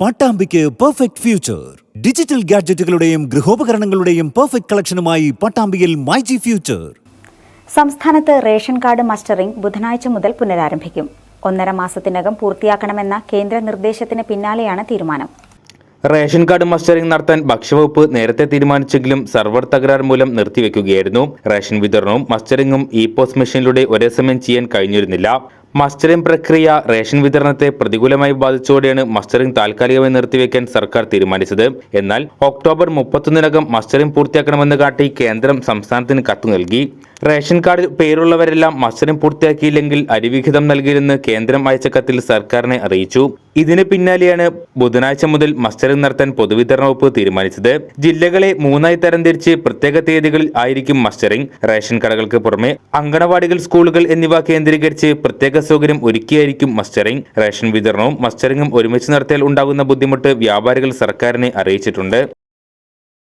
പട്ടാമ്പിക്ക് perfect future digital ഗാഡ്ജറ്റുകളുടെയും ഗൃഹോപകരണങ്ങളുടെയും perfect കളക്ഷനുമായി പട്ടാമ്പിയിൽ മൈജി ഫ്യൂച്ചർ സംസ്ഥാനത്ത് റേഷൻ കാർഡ് മസ്റ്ററിംഗ് ബുധനാഴ്ച മുതൽ പുനരാരംഭിക്കും. ഒന്നര മാസത്തിനകം പൂർത്തിയാക്കണമെന്ന കേന്ദ്ര നിർദ്ദേശത്തിന് പിന്നാലെയാണ് തീരുമാനം. റേഷൻ കാർഡ് മസ്റ്ററിംഗ് നടത്താൻ ഭക്ഷ്യവകുപ്പ് നേരത്തെ തീരുമാനിച്ചെങ്കിലും സർവർ തകരാർ മൂലം നിർത്തിവെക്കുകയായിരുന്നു. റേഷൻ വിതരണവും മസ്റ്ററിംഗും ഇ പോസ്റ്റ് മെഷീനിലൂടെ ഒരേ സമയം ചെയ്യാൻ കഴിഞ്ഞിരുന്നില്ല. മസ്റ്ററിംഗ് പ്രക്രിയ റേഷൻ വിതരണത്തെ പ്രതികൂലമായി ബാധിച്ചതോടെയാണ് മസ്റ്ററിംഗ് താൽക്കാലികമായി നിർത്തിവെക്കാൻ സർക്കാർ തീരുമാനിച്ചത്. എന്നാൽ ഒക്ടോബർ മുപ്പത്തൊന്നിനകം മസ്റ്ററിംഗ് പൂർത്തിയാക്കണമെന്ന് കാട്ടി കേന്ദ്രം സംസ്ഥാനത്തിന് കത്ത് നൽകി. റേഷൻ കാർഡിൽ പേരുള്ളവരെല്ലാം മസ്റ്ററിംഗ് പൂർത്തിയാക്കിയില്ലെങ്കിൽ അരിവിഹിതം നൽകില്ലെന്ന് കേന്ദ്രം അയച്ച കത്തിൽ സർക്കാരിനെ അറിയിച്ചു. ഇതിന് പിന്നാലെയാണ് ബുധനാഴ്ച മുതൽ മസ്റ്ററിംഗ് നടത്താൻ പൊതുവിതരണ വകുപ്പ് തീരുമാനിച്ചത്. ജില്ലകളെ മൂന്നായി തരംതിരിച്ച് പ്രത്യേക തീയതികളിൽ ആയിരിക്കും മസ്റ്ററിംഗ്. റേഷൻ കടകൾക്ക് പുറമെ അങ്കണവാടികൾ സ്കൂളുകൾ എന്നിവ കേന്ദ്രീകരിച്ച് പ്രത്യേക സൗകര്യം ഒരുക്കിയായിരിക്കും മസ്റ്ററിംഗ്. റേഷൻ വിതരണവും മസ്റ്ററിംഗും ഒരുമിച്ച് നടത്തിയാൽ ഉണ്ടാകുന്ന ബുദ്ധിമുട്ട് വ്യാപാരികൾ സർക്കാരിനെ അറിയിച്ചിട്ടുണ്ട്.